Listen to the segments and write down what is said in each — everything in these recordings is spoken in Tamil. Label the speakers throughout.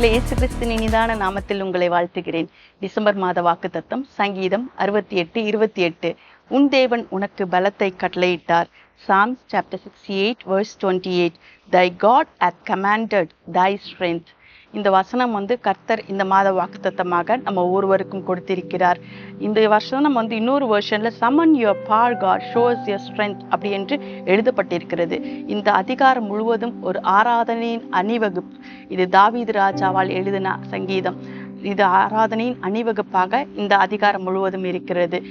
Speaker 1: பிரியமானவர்களே இயேசு கிறிஸ்துவின் இனிதான நாமத்தில் உங்களை வாழ்த்துகிறேன். டிசம்பர் மாத வாக்குத்தத்தம் சங்கீதம் அறுபத்தி எட்டு இருபத்தி எட்டு. உன் தேவன் உனக்கு பலத்தை கட்டளையிட்டார். Psalm chapter sixty eight verse twenty eight thy God hath commanded thy strength இந்த வசனம் வந்து கர்த்தர் இந்த மாத வாக்குத்தத்தமாக நம்ம ஒருவருக்கும் கொடுத்திருக்கிறார். இந்த வசனம் வந்து இன்னொரு வெர்ஷன்ல summon your power God shows your strength அப்படி என்று எழுதப்பட்டிருக்கிறது. இந்த அதிகாரம் முழுவதும் ஒரு ஆராதனையின் அணிவகுப்பு. இது தாவீது ராஜாவால் எழுதின சங்கீதம். இது ஆராதனையின் அணிவகுப்பாக இந்த அதிகாரம் முழுவதும் இருக்கிறது.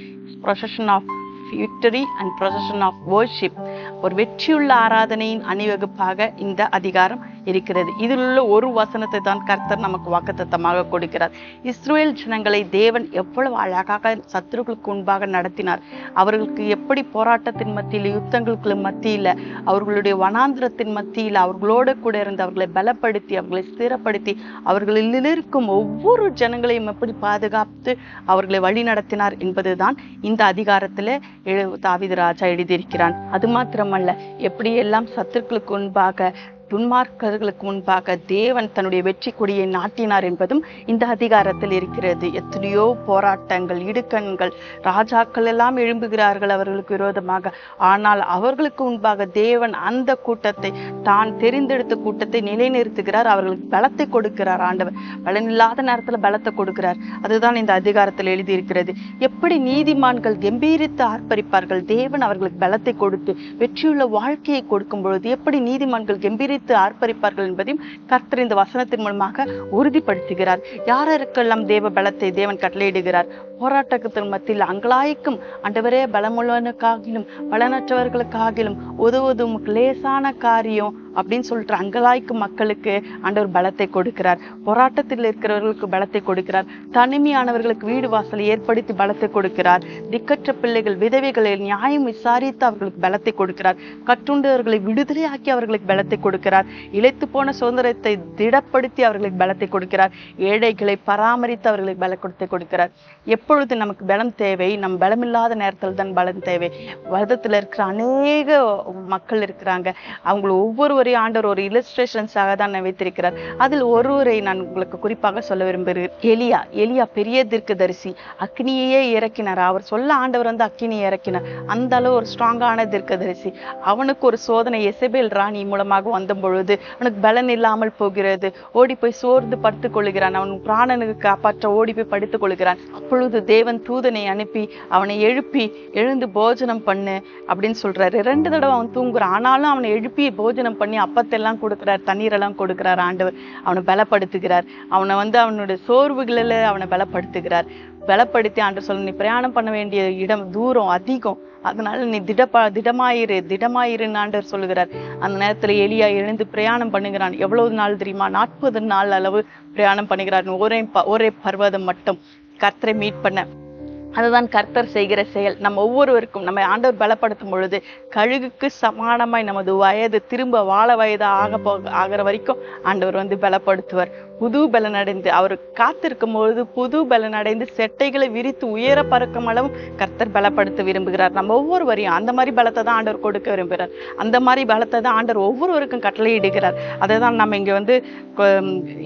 Speaker 1: Procession of victory and procession of worship ஒரு வெற்றியுள்ள ஆராதனையின் அணிவகுப்பாக இந்த அதிகாரம் இருக்கிறது. இதில் உள்ள ஒரு வசனத்தை தான் கர்த்தர் நமக்கு வாக்குத்தத்தமாக கொடுக்கிறார். இஸ்ரேல் ஜனங்களை தேவன் எவ்வளவு அழகாக சத்துருக்களுக்கு முன்பாக நடத்தினார். அவர்களுக்கு எப்படி போராட்டத்தின் மத்தியில் யுத்தங்களுக்கு மத்தியில் அவர்களுடைய வனாந்திரத்தின் மத்தியில் அவர்களோடு கூட இருந்து அவர்களை பலப்படுத்தி அவர்களை ஸ்திரப்படுத்தி அவர்களில் இருக்கும் ஒவ்வொரு ஜனங்களையும் எப்படி பாதுகாத்து அவர்களை வழி நடத்தினார் என்பதுதான் இந்த அதிகாரத்தில் எழு தாவித ராஜா எழுதியிருக்கிறான். அது மாத்திரம் மட்டுமல்ல எப்படியெல்லாம் சத்துருக்களுக்கு முன்பாக துன்மார்க்கர்களுக்கு முன்பாக தேவன் தன்னுடைய வெற்றி கொடியை நாட்டினார் என்பதும் இந்த அதிகாரத்தில் இருக்கிறது. எத்தனையோ போராட்டங்கள் இடுக்கண்கள் ராஜாக்கள் எல்லாம் எழும்புகிறார்கள் அவர்களுக்கு விரோதமாக. ஆனால் அவர்களுக்கு முன்பாக தேவன் அந்த கூட்டத்தை தான் தெரிந்தெடுத்த கூட்டத்தை நிலைநிறுத்துகிறார். அவர்களுக்கு பலத்தை கொடுக்கிறார் ஆண்டவர். பலனில்லாத நேரத்தில் பலத்தை கொடுக்கிறார். அதுதான் இந்த அதிகாரத்தில் எழுதியிருக்கிறது. எப்படி நீதிமான்கள் கம்பீரித்து ஆர்ப்பரிப்பார்கள்? தேவன் அவர்களுக்கு பலத்தை கொடுத்து வெற்றியுள்ள வாழ்க்கையை கொடுக்கும் பொழுது எப்படி நீதிமான்கள் கம்பீரித்து ஆர்ப்பரிப்பார்கள் என்பதையும் கர்த்தர் இந்த வசனத்தின் மூலமாக உறுதிப்படுத்துகிறார். யாருக்கெல்லாம் தேவ பலத்தை தேவன் கட்டளையிடுகிறார்? போராட்டத்தின் மத்தியில் அங்கலாய்க்கும் அண்டவரே பலமுள்ளவனுக்காகிலும் பலனற்றவர்களுக்காகிலும் உதவுவதும் லேசான காரியம் அப்படின்னு சொல்லிட்டு அங்கலாய்க்கும் மக்களுக்கு ஆண்டவர் பலத்தை கொடுக்கிறார். போராட்டத்தில் இருக்கிறவர்களுக்கு பலத்தை கொடுக்கிறார். தனிமையானவர்களுக்கு வீடு வாசலை ஏற்படுத்தி பலத்தை கொடுக்கிறார். திக்கற்ற பிள்ளைகள் விதவைகளை நியாயம் விசாரித்து அவர்களுக்கு பலத்தை கொடுக்கிறார். கட்டுண்டவர்களை விடுதலையாக்கி அவர்களுக்கு பலத்தை கொடுக்கிறார். இழைத்து போன சுதந்திரத்தை திடப்படுத்தி அவர்களுக்கு பலத்தை கொடுக்கிறார். ஏழைகளை பராமரித்து அவர்களுக்கு பலத்தை கொடுக்கிறார். எப்பொழுது நமக்கு பலம் தேவை? நம் பலமில்லாத நேரத்தில் தான் பலம் தேவை. வருதத்தில் இருக்கிற அநேக மக்கள் இருக்கிறாங்க. அவங்க ஒவ்வொருவரையும் ஆண்டவர் ஒரு இலஸ்ட்ரேஷன்ஸாக தான் வைத்திருக்கிறார். அதில் ஒருவரை நான் உங்களுக்கு குறிப்பாக சொல்ல விரும்புகிறேன். எலியா எலியா பெரிய தீர்க்கதரிசி அக்னியையே இறக்கினார். அவர் சொல்ல ஆண்டவர் வந்து அக்னியை இறக்கினார். அந்த அளவு ஒரு ஸ்ட்ராங்கான தீர்க்கதரிசி. அவனுக்கு ஒரு சோதனை எசபேல் ராணி மூலமாக வந்த பொழுது அவனுக்கு பலன் இல்லாமல் போகிறது. ஓடி போய் சோர்ந்து படுத்துக் கொள்கிறான். அவன் பிராணனுக்கு காப்பாற்ற ஓடி போய் படுத்துக் கொள்கிறான். அப்பொழுது தேவன் தூதனை அனுப்பி அவனை எழுப்பி எழுந்து போஜனம் பண்ணு அப்படின்னு சொல்றாரு. ரெண்டு தடவை அவன் தூங்குறான். ஆனாலும் அவனை எழுப்பி போஜனம் பண்ணி அப்பத்தெல்லாம் கொடுக்குறார் தண்ணீரெல்லாம் கொடுக்குறார் ஆண்டவர். அவனை பலப்படுத்துகிறார். அவனை வந்து அவனுடைய சோர்வுகளில் அவனை பலப்படுத்துகிறார். பலப்படுத்தி ஆண்டு சொல்ல நீ பிரயாணம் பண்ண வேண்டிய இடம் தூரம் அதிகம். அதனால நீ திடப்பா திடமாயிரு திடமாயிருன்னு ஆண்டவர் சொல்லுகிறார். அந்த நேரத்துல எலியா எழுந்து பிரயாணம் பண்ணுகிறான். எவ்வளவு நாள் தெரியுமா? நாற்பது நாள் அளவு பிரயாணம் பண்ணுகிறார். ஒரே ப- ஒரே பர்வதம் மட்டும். கர்த்தரை மீட் பண்ண அதுதான் கர்த்தர் செய்கிற செயல். நம்ம ஒவ்வொருவருக்கும் நம்ம ஆண்டவர் பலப்படுத்தும் பொழுது கழுகுக்கு சமானமாய் நமது வயது திரும்ப வாழ வயது ஆக போ ஆகிற வரைக்கும் ஆண்டவர் வந்து பலப்படுத்துவார். புது பலனடைந்து அவர் காத்திருக்கும் பொழுது புது பலனடைந்து செட்டைகளை விரித்து உயர பறக்கும் அளவும் கர்த்தர் பலப்படுத்த விரும்புகிறார். நம்ம ஒவ்வொருவரையும் அந்த மாதிரி பலத்தை தான் ஆண்டவர் கொடுக்க விரும்புகிறார். அந்த மாதிரி பலத்தை தான் ஆண்டவர் ஒவ்வொருவருக்கும் கட்டளையிடுகிறார் அதை தான் நம்ம இங்கே வந்து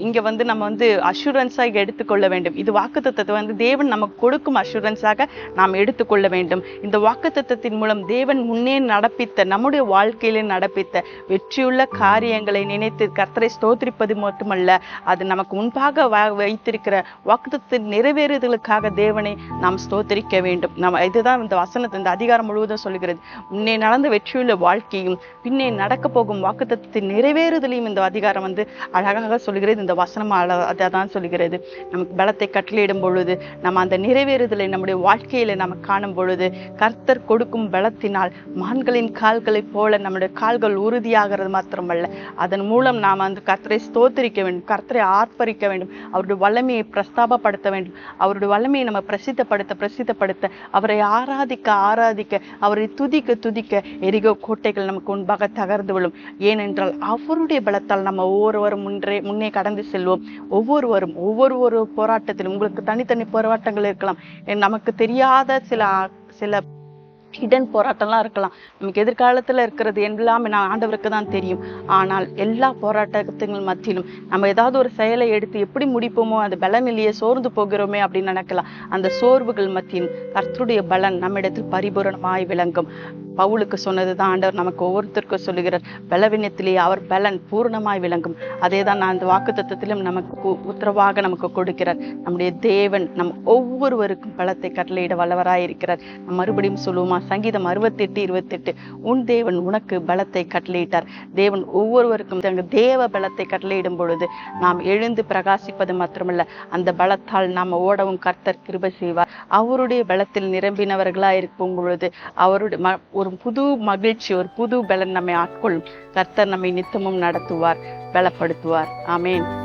Speaker 1: இங்கே வந்து நம்ம வந்து அஷூரன்ஸாக எடுத்துக்கொள்ள வேண்டும். இது வாக்குத்தத்தை வந்து தேவன் நமக்கு கொடுக்கும் அஷூரன்ஸாக நாம் எடுத்துக்கொள்ள வேண்டும். இந்த வாக்குத்தத்தின் மூலம் தேவன் முன்னே நடப்பித்த நம்முடைய வாழ்க்கையிலே நடப்பித்த வெற்றியுள்ள காரியங்களை நினைத்து கர்த்தரை ஸ்தோத்திரிப்பது மட்டுமல்ல அது நமக்கு முன்பாக வ- வைத்திருக்கிற வாக்குத்தத்தின் நிறைவேறுதலுக்காக தேவனை நாம் ஸ்தோத்தரிக்க வேண்டும். நம்ம இதுதான் இந்த வசனத்தை இந்த அதிகாரம் முழுவதும் சொல்கிறது முன்னே நடந்த வெற்றியுள்ள வாழ்க்கையும் பின்னே நடக்க போகும் வாக்குத்தத்தின் நிறைவேறுதலையும் இந்த அதிகாரம் வந்து அழகாக சொல்கிறது இந்த வசனம் அதை தான் சொல்கிறது நமக்கு பலத்தை கட்டளையிடும் பொழுது நம்ம அந்த நிறைவேறுதலை நம்முடைய வாழ்க்கையில நம்ம காணும் பொழுது கர்த்தர் கொடுக்கும் பலத்தினால் மான்களின் கால்களைப் போல நம்முடைய கால்கள் உறுதியாகிறது மாத்திரமல்ல. அதன் மூலம் நாம் அந்த கர்த்தரை ஸ்தோத்தரிக்க வேண்டும். கர்த்தரை ஆர்ப்பரிக்க வேண்டும். அவருடைய வல்லமையை பிரஸ்தாபப்படுத்த வேண்டும். அவருடைய வல்லமையை நம்ம பிரசித்தப்படுத்த பிரசித்தப்படுத்த அவரை ஆராதிக்க ஆராதிக்க அவரை துதிக்க துதிக்க எரிகோ கோட்டைகள் நமக்கு முன்பாக தகர்ந்து விழும். ஏனென்றால் அவருடைய பலத்தால் நம்ம ஒவ்வொருவரும் முன்றே முன்னே கடந்து செல்வோம். ஒவ்வொருவரும் ஒவ்வொரு ஒரு போராட்டத்திலும் உங்களுக்கு தனித்தனி போராட்டங்கள் இருக்கலாம். நமக்கு தெரியாத சில சில ஹிடன் போராட்டம்லாம் இருக்கலாம். நமக்கு எதிர்காலத்தில் இருக்கிறது எல்லாமே நான் ஆண்டவருக்கு தான் தெரியும். ஆனால் எல்லா போராட்டத்துங்கள் மத்தியிலும் நம்ம ஏதாவது ஒரு செயலை எடுத்து எப்படி முடிப்போமோ அந்த பலனிலேயே சோர்ந்து போகிறோமே அப்படின்னு நினைக்கலாம். அந்த சோர்வுகள் மத்தியும் கர்த்தருடைய பலன் நம்மிடத்தில் பரிபூரணமாய் விளங்கும். பவுலுக்கு சொன்னதுதான் ஆண்டவர் நமக்கு ஒவ்வொருத்தருக்கும் சொல்லுகிறார். பலவீனத்திலேயே அவர் பலன் பூர்ணமாய் விளங்கும். அதே தான் நான் அந்த வாக்கு நமக்கு உத்தரவாக நமக்கு கொடுக்கிறார். நம்முடைய தேவன் நம் ஒவ்வொருவருக்கும் பலத்தை கட்டளையிட வல்லவராய் இருக்கிறார். மறுபடியும் சொல்லுவோமா? சங்கீதம் அறுபத்தெட்டு இருபத்தெட்டு. உன் தேவன் உனக்கு பலத்தை கட்டளையிட்டார். தேவன் ஒவ்வொருவருக்கும் தங்க தேவ பலத்தை கட்டளையிடும் பொழுது நாம் எழுந்து பிரகாசிப்பது மாத்திரமல்ல. அந்த பலத்தால் நாம் ஓடவும் கர்த்தர் கிருபை செய்வார். அவருடைய பலத்தில் நிரம்பினவர்களாக இருக்கும் பொழுது அவருடைய ம- ஒரு புது மகிழ்ச்சி ஒரு புது பலன் நம்மை ஆட்கொள்ளும். கர்த்தர் நம்மை நித்தமும் நடத்துவார் பலப்படுத்துவார். ஆமேன்.